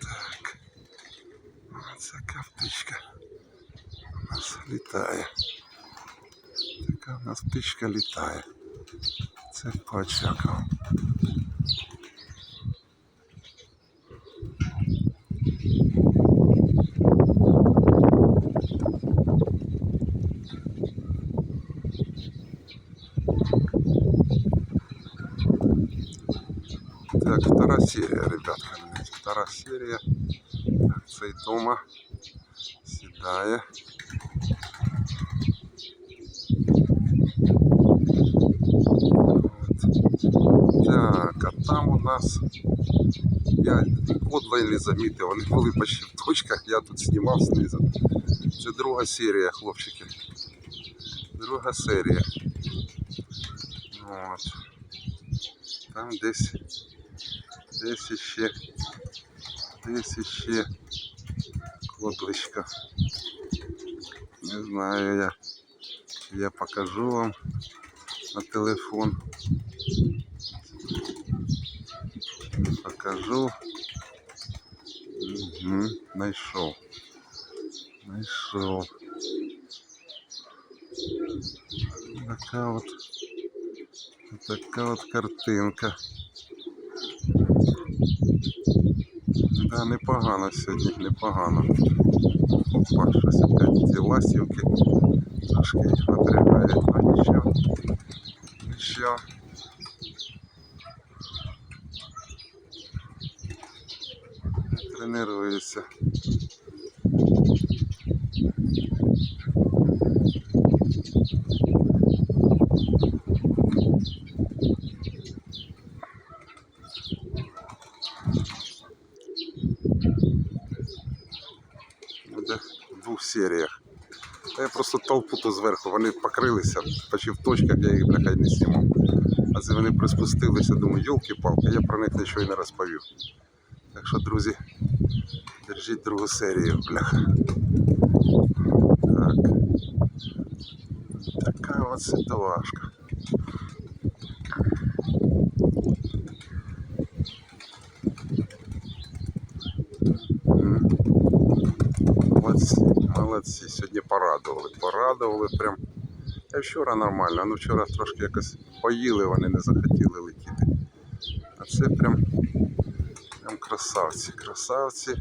Так. Оце птичка у нас літає. Така у нас птичка літає. Це по Так, вторая серия, ребятка. Вторая серия. Так, цей дома сідає. От. Так, а там у нас я подло не замітив, вони були почти в точках, я тут знімав знизу. Це друга серія, хлопчики. Друга серія. От. Там десь десь іще десь іще. Не знаю я. Я покажу вам на телефон. Покажу. Угу, знайшов. Знайшов. Така от така от картинка. Непогано сьогодні, непогано. Опа, щось опять ці ластівки. Трошки їх а нічого. Нічого. Тренуюся. В двох серіях. Я просто толпу тут зверху, вони покрилися, почти в точках, я їх бляха не знімав. А це вони приспустилися, думаю, йолки-палки, я про них нічого і не розповів. Так що, друзі, держіть другу серію, бляха. Так. Така от ситуашка. Молодці. Сьогодні порадували. Порадували прям. Я вчора нормально, ну вчора трошки якось поїли, вони не захотіли летіти. А це прям, прям красавці, красавці.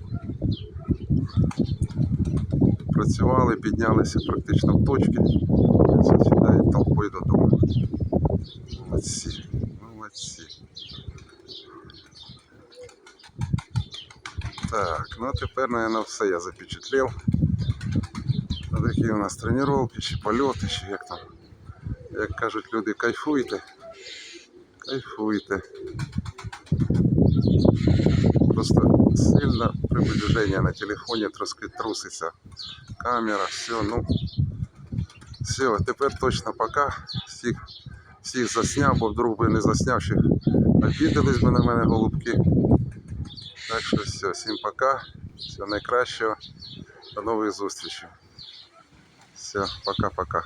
Працювали, піднялися практично в точки. Сідають толпою додому. Молодці, молодці. Так, ну тепер, наверное, все я запечатлів. Такі у нас тренування, чи польоти, чи як там. Як кажуть люди, кайфуйте. Кайфуйте. Просто сильно приближення на телефоні трошки труситься. Камера, все, ну. Все, тепер точно пока. Всіх, всіх засняв, бо вдруг би не засняв, ще би на мене голубки. Так що все, всім пока. Всього найкращого. До нових зустрічей. Все, пока-пока.